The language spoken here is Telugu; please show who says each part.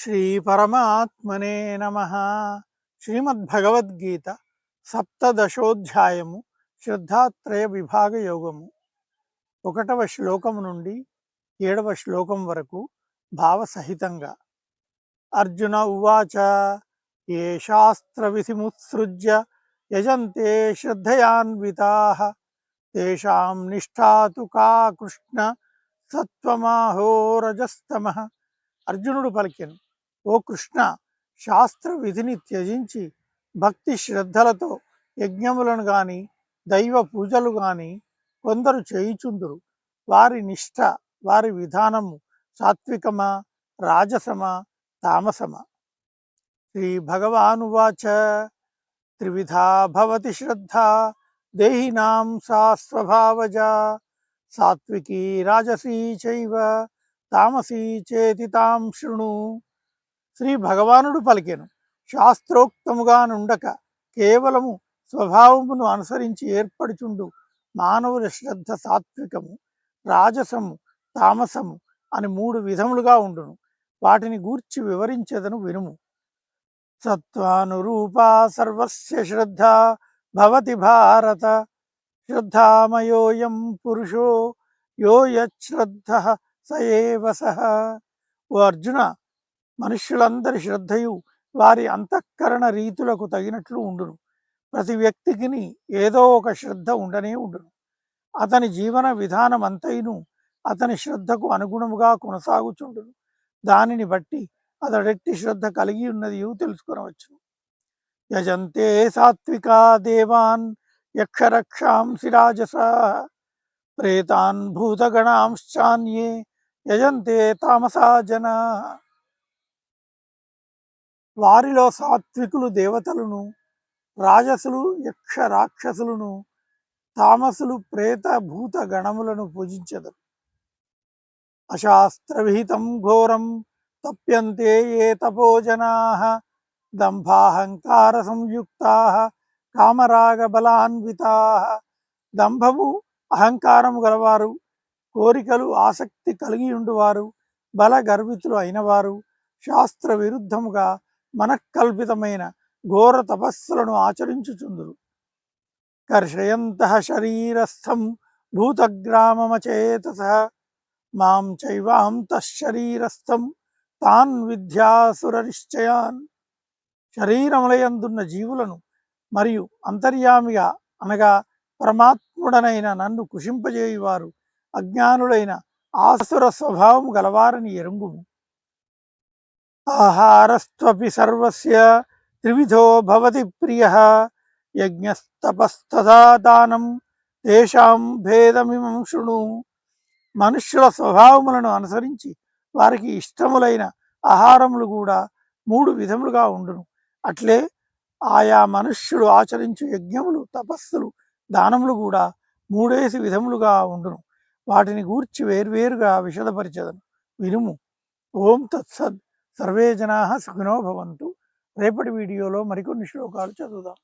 Speaker 1: శ్రీ పరమాత్మనే నమ. శ్రీమద్భగవద్గీత సప్తదశోధ్యాయము శ్రద్ధాత్రయ విభాగ యోగము. ఒకటవ శ్లోకము నుండి ఏడవ శ్లోకం వరకు భావసహితంగా అర్జున ఉవాచ ఏ శాస్త్రవిధిముత్సృజ్య యజంతే శ్రద్ధయాన్వితా. తేషాం నిష్ఠాతు కా కృష్ణ సత్వమాహో రజస్తమ. అర్జునుడు పలికెను ఓ కృష్ణ శాస్త్ర విధిని త్యజించి భక్తి శ్రద్ధలతో యజ్ఞములను గాని దైవ పూజలు గాని కొందరు చేయుచుందురు. వారి నిష్ఠ వారి విధానము సాత్వికమా రాజసమా తామసమా? శ్రీ భగవానువాచ త్రివిధా భవతి శ్రద్ధ. దేహినాం సా స్వభావజ సాత్వికీ రాజసీ చైవ. తామసీ చేతి తాం శృణు. శ్రీ భగవానుడు పలికెను. శాస్త్రోక్తముగా నుండక కేవలము స్వభావమును అనుసరించి ఏర్పడుచుండు మానవుల శ్రద్ధ సాత్వికము రాజసము తామసము అని మూడు విధములుగా ఉండును. వాటిని గూర్చి వివరించెదను వినుము. సత్వానురూపా సర్వస్య శ్రద్ధ భవతి భారత. శ్రద్ధామయోయం పురుషో యో యశ్రద్ధ సయేవ సహ ఓ అర్జున మనుష్యులందరి శ్రద్ధయు వారి అంతఃకరణ రీతులకు తగినట్లు ఉండును. ప్రతి వ్యక్తికిని ఏదో ఒక శ్రద్ధ ఉండనే ఉండును. అతని జీవన విధానం అంతైను అతని శ్రద్ధకు అనుగుణముగా కొనసాగుచుండును. దానిని బట్టి అతడెట్టి శ్రద్ధ కలిగి ఉన్నది తెలుసుకొనవచ్చు యజంతే సాత్వికా దేవాన్ యక్షరక్షాంసి రాజస ప్రేతాన్ భూతగణాంశ్చాన్యే యజంతే తామసా జనా వారిలో సాత్వికులు దేవతలను రాజసులు యక్ష రాక్షసులను తామసులు ప్రేత భూత గణములను పూజించదు అశాస్త్రవిహితం ఘోరం తప్యంతే ఏ తపోజనా దంభాహంకార సంయుక్తా కామరాగ బలాన్వితా దంభము అహంకారము గలవారు కోరికలు ఆసక్తి కలిగి ఉండువారు బల గర్వితులు అయినవారు శాస్త్ర విరుద్ధముగా మనకల్పితమైన ఘోర తపస్సులను ఆచరించుచుందురు. కర్షయంత శరీరస్థం భూతగ్రామమచేతస. మాం చైవాంతఃశరీరస్థం తాన్ విద్యాసుర నిశ్చయాన్ శరీరములయందున్న జీవులను మరియు అంతర్యామిగా అనగా పరమాత్ముడనైన నన్ను కుషింపజేయువారు అజ్ఞానులైన ఆసుర స్వభావం గలవారని ఎరుంగుము. ఆహారస్త్వపి సర్వస్య త్రివిధో భవతి ప్రియ యజ్ఞస్తపస్తదా దానం తేషాం భేదమిమం శృణు మనుష్యుల స్వభావములను అనుసరించి వారికి ఇష్టములైన ఆహారములు కూడా మూడు విధములుగా ఉండును. అట్లే ఆయా మనుష్యుడు ఆచరించు యజ్ఞములు తపస్సులు దానములు కూడా మూడేసి విధములుగా ఉండును. వాటిని గూర్చి వేర్వేరుగా విషదపరిచదను. వినుము. ఓం తత్సద్. సర్వే జనా సుఖినో భవంతు. రేపటి వీడియోలో మరికొన్ని శ్లోకాలు చదువుదాం.